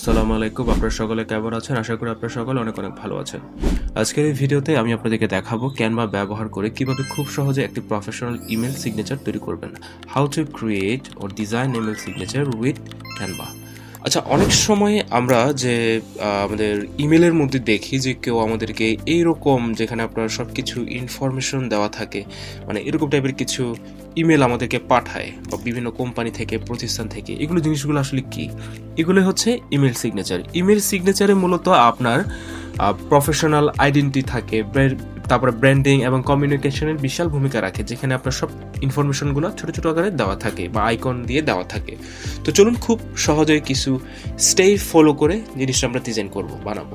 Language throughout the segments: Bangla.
আসসালামু আলাইকুম, আপনারা সকলে কেমন আছেন? আশা করি আপনারা সকলে অনেক অনেক ভালো আছেন। আজকের এই ভিডিওতে আমি আপনাদেরকে দেখাবো ক্যানভা ব্যবহার করে কীভাবে খুব সহজে একটি প্রফেশনাল ইমেল সিগনেচার তৈরি করবেন। How to create O design email signature with Canva আচ্ছা অনেক সময় আমরা যে আমাদের ইমেলের মধ্যে দেখি যে কেউ আমাদেরকে এইরকম যেখানে আপনার সব কিছু ইনফরমেশন দেওয়া থাকে মানে এরকম টাইপের কিছু ইমেল আমাদেরকে পাঠায় বা বিভিন্ন কোম্পানি থেকে, প্রতিষ্ঠান থেকে, এগুলো জিনিসগুলো আসলে কি? এগুলো হচ্ছে ইমেল সিগনেচার ইমেল সিগনেচারে মূলত আপনার প্রফেশনাল আইডেন্টি থাকে তারপরে ব্র্যান্ডিং এবং কমিউনিকেশনের বিশাল ভূমিকা রাখে, যেখানে আপনার সব ইনফরমেশনগুলো ছোট ছোট আকারে দেওয়া থাকে বা আইকন দিয়ে দেওয়া থাকে। তো চলুন খুব সহজে কিছু স্টেপ ফলো করে জিনিসটা আমরা ডিজাইন করব, বানাবো।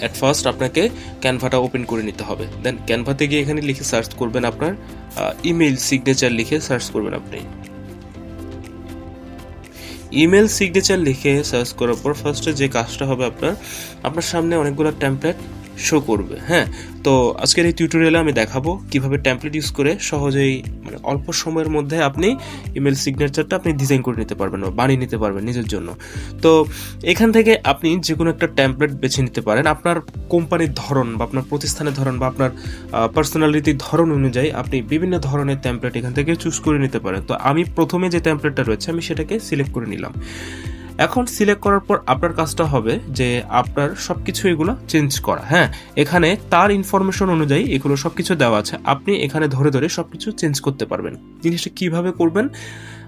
অ্যাট ফার্স্ট আপনাকে ক্যানভাটা ওপেন করে নিতে হবে। দেন ক্যানভাতে গিয়ে এখানে লিখে সার্চ করবেন আপনার ইমেল সিগনেচার লিখে সার্চ করবেন আপনি। ইমেল সিগনেচার লিখে সার্চ করার পর ফার্স্টে যে কাজটা হবে আপনার আপনার সামনে অনেকগুলো টেমপ্লেট শো করবে হ্যাঁ? তো আজকের এই টিউটোরিয়ালে আমি দেখাবো কীভাবে টেমপ্লেট ইউজ করে সহজেই মানে অল্প সময়ের মধ্যে আপনি ইমেল সিগনেচারটা আপনি ডিজাইন করে নিতে পারবেন বা বানিয়ে নিতে পারবেন নিজের জন্য। তো এখান থেকে আপনি যে কোনো একটা টেমপ্লেট বেছে নিতে পারেন। আপনার কোম্পানির ধরন বা আপনার প্রতিষ্ঠানের ধরন বা আপনার পার্সোনালিটির ধরন অনুযায়ী আপনি বিভিন্ন ধরনের টেমপ্লেট এখান থেকে চুজ করে নিতে পারেন। তো আমি প্রথমে যে টেমপ্লেটটা রয়েছে, আমি সেটাকে সিলেক্ট করে নিলাম। এখন সিলেক্ট করার পর আপনার কাজটা হবে যে আপনার সব কিছু এগুলো চেঞ্জ করা। হ্যাঁ এখানে তার ইনফরমেশন অনুযায়ী এগুলো সব কিছু দেওয়া আছে। আপনি এখানে ধরে ধরে সব কিছু চেঞ্জ করতে পারবেন। জিনিসটা কীভাবে করবেন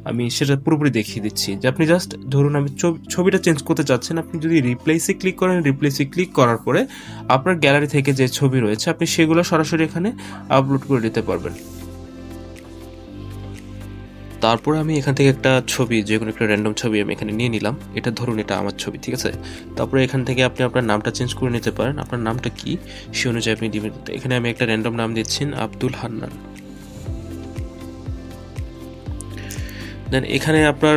আমি সেটা পুরোপুরি দেখিয়ে দিচ্ছি। যে আপনি জাস্ট ধরুন আমি ছবি- ছবিটা চেঞ্জ করতে চাচ্ছেন, আপনি যদি রিপ্লেসে ক্লিক করেন রিপ্লেসে ক্লিক করার পরে আপনার গ্যালারি থেকে যে ছবি রয়েছে, আপনি সেগুলো সরাসরি এখানে আপলোড করে দিতে পারবেন। তারপর আমি এখান থেকে একটা ছবি, যে কোনো একটা র্যান্ডম ছবি আমি এখানে নিয়ে নিলাম। এটা ধরুন এটা আমার ছবি, ঠিক আছে? তারপরে এখান থেকে আপনি আপনার নামটা চেঞ্জ করে নিতে পারেন। আপনার নামটা কি? সে অনুযায়ী আপনি দিবেন। এখানে আমি একটা র্যান্ডম নাম দিচ্ছেন আব্দুল হান্নান। দেন এখানে আপনার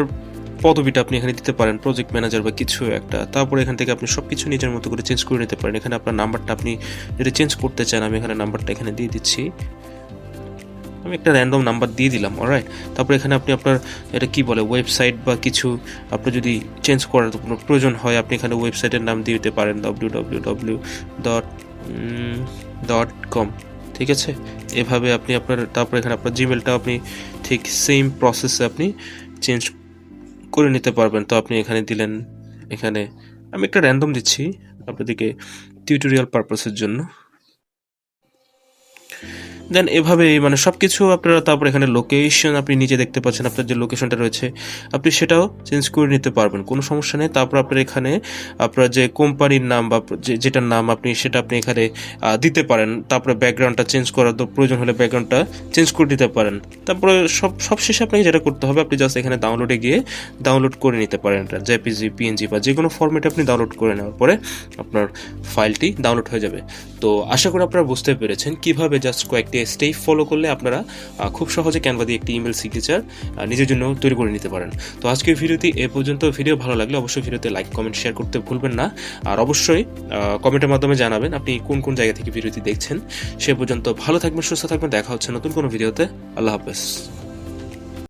পদবিটা আপনি এখানে দিতে পারেন প্রজেক্ট ম্যানেজার বা কিছু একটা। তারপরে এখান থেকে আপনি সব কিছু নিজের মতো করে চেঞ্জ করে নিতে পারেন। এখানে আপনার নাম্বারটা আপনি যদি চেঞ্জ করতে চান, আমি এখানে নাম্বারটা এখানে দিয়ে দিচ্ছি। আমি একটা র্যান্ডম নাম্বার দিয়ে দিলাম অলরাইট তারপর এখানে আপনি আপনার, এটা কি বলে ওয়েবসাইট বা কিছু, আপনি যদি চেঞ্জ করার কোনো প্রয়োজন হয়, আপনি এখানে ওয়েবসাইটের নাম দিয়ে দিতে পারেন W W W dot dot com ঠিক আছে? এভাবে আপনি আপনার, তারপর এখানে আপনার জিমেলটা আপনি ঠিক সেম প্রসেসে আপনি চেঞ্জ করে নিতে পারবেন। তো আপনি এখানে দিলেন, এখানে, আমি একটা র্যান্ডম দিচ্ছি আপনাদেরকে টিউটোরিয়াল পারপাসের জন্য। দেন এভাবে মানে সব কিছু আপনারা তারপর এখানে লোকেশন আপনি নিজে দেখতে পাচ্ছেন, আপনার যে লোকেশনটা রয়েছে, আপনি সেটাও চেঞ্জ করে নিতে পারবেন, কোনো সমস্যা নেই। তারপর আপনার এখানে আপনার যে কোম্পানির নাম বা যেটার নাম আপনি, সেটা আপনি এখানে দিতে পারেন। তারপরে ব্যাকগ্রাউন্ডটা চেঞ্জ করার প্রয়োজন হলে ব্যাকগ্রাউন্ডটা চেঞ্জ করে দিতে পারেন। তারপরে সব সব শেষে আপনাকে যেটা করতে হবে, আপনি জাস্ট এখানে ডাউনলোডে গিয়ে ডাউনলোড করে নিতে পারেন জেপিজি পিএনজি বা যে কোনো ফরম্যাটে আপনি ডাউনলোড করে নেওয়ার পরে আপনার ফাইলটি ডাউনলোড হয়ে যাবে। তো আশা করি আপনারা বুঝতে পেরেছেন কীভাবে জাস্ট কয়েকটি স্টেপ ফলো করলে আপনারা খুব সহজে ক্যানভা দিয়ে একটি ইমেল সিগনেচার নিজের জন্য তৈরি করে নিতে পারেন। তো আজকের ভিডিওটি এ পর্যন্ত। ভিডিও ভালো লাগলে অবশ্যই ভিডিওতে লাইক কমেন্ট শেয়ার করতে ভুলবেন না। আর অবশ্যই কমেন্টের মাধ্যমে জানাবেন আপনি কোন কোন জায়গা থেকে ভিডিওটি দেখছেন। সে পর্যন্ত ভালো থাকবেন, সুস্থ থাকবেন। দেখা হচ্ছে নতুন কোনো ভিডিওতে। আল্লাহ হাফেজ।